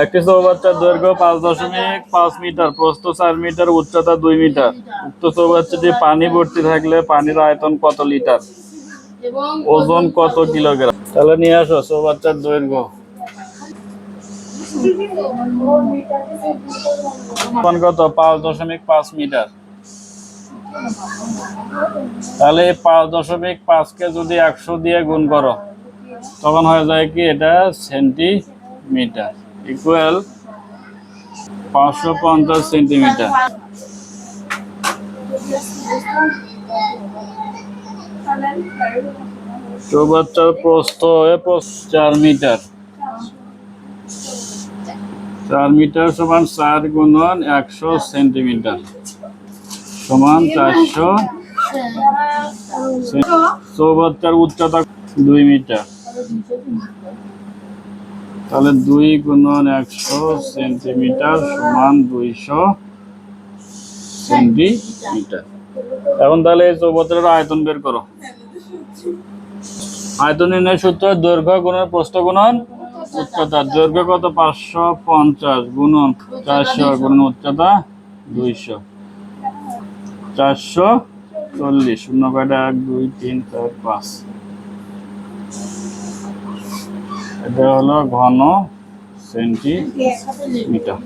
একটি চৌবাচ্চার দৈর্ঘ্য পাঁচ দশমিক পাঁচ মিটার প্রস্থ চার মিটার উচ্চতা দুই মিটার। উক্ত চৌবাচ্চাটি পানি ভর্তি থাকলে পানির আয়তন কত লিটার? ওজন কত কিলোগ্রাম? তাহলে নিয়ে আসো চৌবাচ্চার দৈর্ঘ্য। কত? পাঁচ দশমিক পাঁচ মিটার। তাহলে পাঁচ দশমিক পাঁচকে যদি একশো দিয়ে গুণ করো তখন হয়ে যায় কি? এটা সেন্টিমিটার। ইকুয়াল পাঁচশো পঞ্চাশ সেন্টিমিটার চৌবাচ্চার প্রস্থ চার মিটার চার মিটার সমান চার গুণন একশো সেন্টিমিটার সমান চারশো চৌবাচ্চার উচ্চতা দুই মিটার তাহলে দুই গুণন একশো সেন্টিমিটার সমান দুইশো সেন্টিমিটার। এখন তাহলে এই চৌবাচ্চার আয়তন বের করো। আয়তন নির্ণয় সূত্র, দৈর্ঘ্য গুণন, প্রস্থ গুণন, উচ্চতা। দৈর্ঘ্য কত? পাঁচশো পঞ্চাশ গুণন চারশো গুণন উচ্চতা দুইশো। চারশো চল্লিশ। শূন্য কয়টা? এক, দুই, তিন, চার, পাঁচ। এটা হলো ঘন সেন্টিমিটার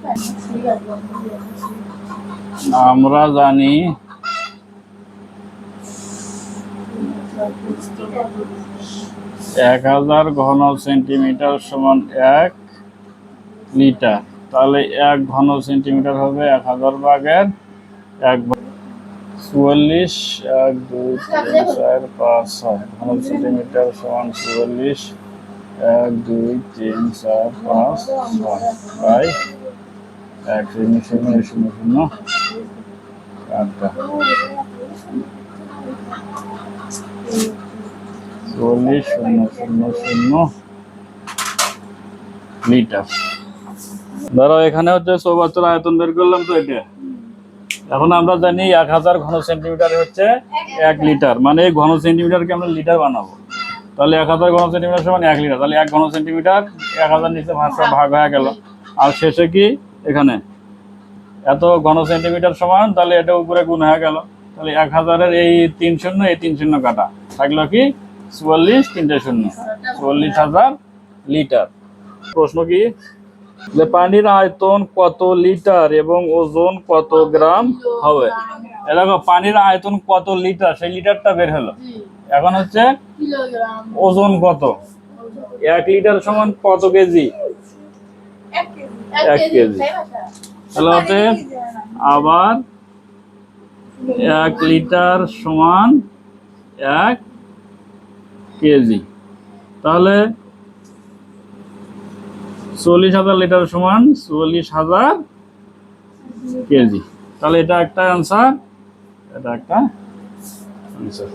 আমরা জানি এক হাজার ঘন সেন্টিমিটার সমান এক লিটার তাহলে এক ঘন সেন্টিমিটার হবে এক হাজার ভাগের এক। চুয়াল্লিশ, এক, দুই, তিন, চার, পাঁচ, ছয়। ঘন সেন্টিমিটার সমান চুয়াল্লিশ, এক, দুই, তিন, চার, পাঁচ, ছয়। বাই এক শূন্য শূন্য শূন্য শূন্য। আটটা। চল্লিশ শূন্য শূন্য শূন্য লিটার ধরো এখানে হচ্ছে চৌবাচ্চার আয়তন বের করলাম তো এটা। এখন আমরা জানি এক হাজার ঘন সেন্টিমিটার হচ্ছে এক লিটার। মানে এই ঘন সেন্টিমিটারকে আমরা লিটার বানাবো। তাহলে এক হাজার ঘন সেন্টিমিটার সমান এক লিটার। তাহলে এক ঘন সেন্টিমিটার এক হাজার নিচে ভাষা ভাগ হয়ে গেল। আর শেষে কি? এখানে। এত ঘন সেন্টিমিটার সমান, তাহলে এটা উপরে গুণ হয়ে গেল। তাহলে এক হাজারের এই তিন শূন্য, এই তিন শূন্য কাটা। থাকল কি? চুয়াল্লিশ, তিনটে শূন্য। চুয়াল্লিশ হাজার লিটার। প্রশ্ন কি? যে পানির আয়তন কত লিটার এবং ওজন কত গ্রাম হবে? দেখো পানির আয়তন কত লিটার? সেই লিটারটা বের হলো। এখন হচ্ছে ওজন কত? এক লিটার সমান কত কেজি। এক কেজি। তাহলে হচ্ছে আবার এক লিটার সমান এক কেজি। তাহলে চল্লিশ হাজার লিটার সমান চল্লিশ হাজার কেজি। তাহলে এটা একটা আনসার এটা একটা অ্যান্সার